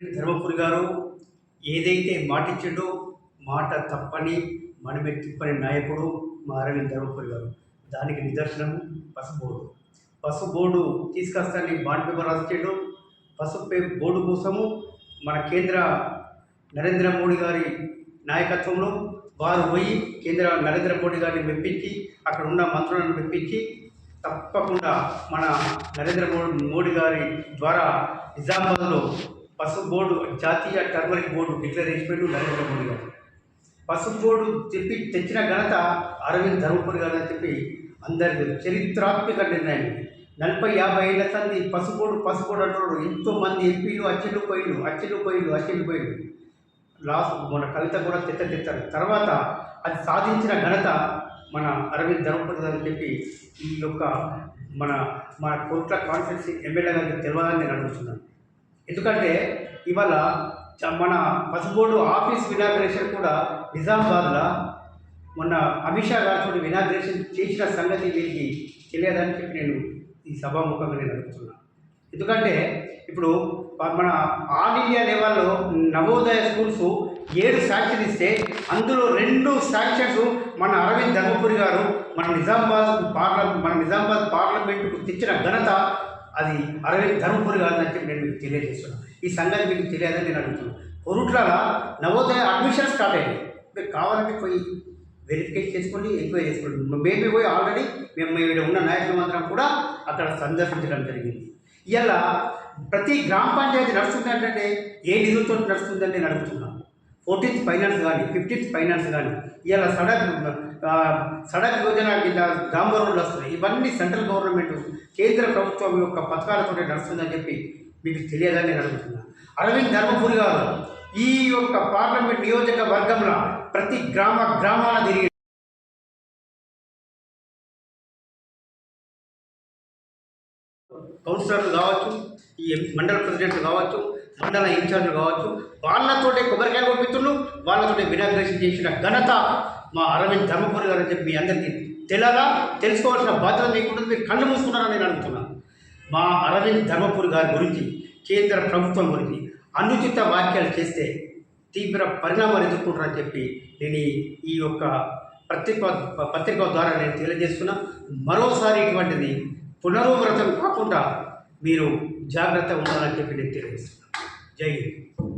ధర్మపురి గారు ఏదైతే మాటిచ్చిండో మాట తప్పని మనమే తిప్పని నాయకుడు మారని ధర్మపురి గారు. దానికి నిదర్శనం పసుబోర్డు. పసుబోర్డు తీసుకొస్తానని బాండ్ పేపర్ రాసిచ్చాడు. పసుపు పే- బోర్డు కోసము మన కేంద్ర నరేంద్ర మోడీ గారి నాయకత్వంలో వారు పోయి కేంద్ర నరేంద్ర మోడీ గారిని మెప్పించి అక్కడ ఉన్న మంత్రులను మెప్పించి తప్పకుండా మన నరేంద్ర మోడీ మోడీ గారి ద్వారా నిజామాబాద్లో పసుపు బోర్డు జాతీయ టర్మరిక్ బోర్డు డిక్లేర్ చేసిపోయాడు నరేంద్ర మోడీ గారు. పసుపు బోర్డు చెప్పి తెచ్చిన ఘనత అరవింద్ ధర్మపురి గారు అని చెప్పి అందరికి చరిత్రాత్మక నిర్ణయం. నలభై యాభై ఏళ్ళ సంది పసుపోడు పసుపోడు అంటున్నారు ఎంతో మంది ఎంపీలు అచ్చెలు పోయిండు అచ్చెలు పోయిండు అచ్చెలు పోయిండు లాస్ట్ మన కవిత కూడా తెత్త తెత్తారు తర్వాత అది సాధించిన ఘనత మన అరవింద్ ధర్మపతి అని చెప్పి ఈ యొక్క మన మన కోట్ల కాన్స్టిట్యూన్సీ ఎమ్మెల్యే గారికి తెలియాలని నేను అడుగుతున్నాను. ఎందుకంటే ఇవాళ చ- మన పసుబోర్డు ఆఫీస్ ఇనాగ్రేషన్ కూడా నిజామాబాద్లో మొన్న అమిత్ షా గారితో వినాగ్రేషన్ చేసిన సంగతి వీరికి తెలియదని చెప్పి నేను ఈ సభాముఖంగా నేను అడుగుతున్నాను ఎందుకంటే ఇప్పుడు మన ఆల్ ఇండియా లెవెల్లో నవోదయ స్కూల్స్ ఏడు శాంక్షన్ ఇస్తే అందులో రెండు శాంక్షన్స్ మన అరవింద్ ధర్మపురి గారు మన నిజామాబాద్ పార్లమెంట్ మన నిజామాబాద్ పార్లమెంటుకు తెచ్చిన ఘనత అది అరవింద్ ధర్మపురి గారు అని చెప్పి నేను మీకు తెలియజేస్తున్నాను ఈ సంగతి మీకు తెలియదని నేను అడుగుతున్నాను కొరుట్ల నవోదయ అడ్మిషన్ స్టార్ట్ అయ్యింది మీరు కావాలంటే పోయి వెరిఫికేషన్ చేసుకోండి ఎంక్వైరీ చేసుకోండి. మేబీ పోయి ఆల్రెడీ మేము ఇక్కడ ఉన్న నాయకులు మాత్రం కూడా అక్కడ సందర్శించడం జరిగింది. ఇలా ప్రతి గ్రామ పంచాయతీ నడుస్తుంది అంటే ఏ నిధులతో నడుస్తుందని నడుపుతున్నాం ఫోర్టీన్త్ ఫైనాన్స్ కానీ ఫిఫ్టీన్త్ ఫైనాన్స్ కానీ ఇలా సడక్ సడక్ యోజన కింద డాంబర్ రోడ్లు వస్తున్నాయి. ఇవన్నీ సెంట్రల్ గవర్నమెంట్ కేంద్ర ప్రభుత్వం యొక్క పథకాలతో నడుస్తుందని చెప్పి మీకు తెలియదని నేను అడుగుతున్నాను అరవింద్ ధర్మపురి గారు ఈ యొక్క పార్లమెంట్ నియోజకవర్గంలో ప్రతి గ్రామ గ్రామాల తిరిగి కౌన్సిలర్లు కావచ్చు ఈ మండల ప్రెసిడెంట్లు కావచ్చు మండల ఇన్ఛార్జ్లు కావచ్చు వాళ్ళతోటే కొబ్బరికాయలు పంపిస్తున్నారు వాళ్ళతోటే వినాగ్రేషన్ చేసిన ఘనత మా అరవింద్ ధర్మపురి గారు అని చెప్పి మీ అందరికీ తెలగా తెలుసుకోవాల్సిన బాధ్యత మీకుంటుంది మీరు కళ్ళు మూసుకున్నారని నేను అనుకుంటున్నాను మా అరవింద్ ధర్మపురి గారి గురించి కేంద్ర ప్రభుత్వం గురించి అనుచిత వ్యాఖ్యలు చేస్తే తీవ్ర పరిణామాలు ఎదుర్కొంటారని చెప్పి నేను ఈ- యొక్క పత్రిక పత్రిక ద్వారా నేను తెలియజేస్తున్నా. మరోసారి ఇటువంటిది పునరువ్రతం కాకుండా మీరు జాగ్రత్త ఉండాలని చెప్పి నేను తెలియజేస్తున్నాను జై హింద్.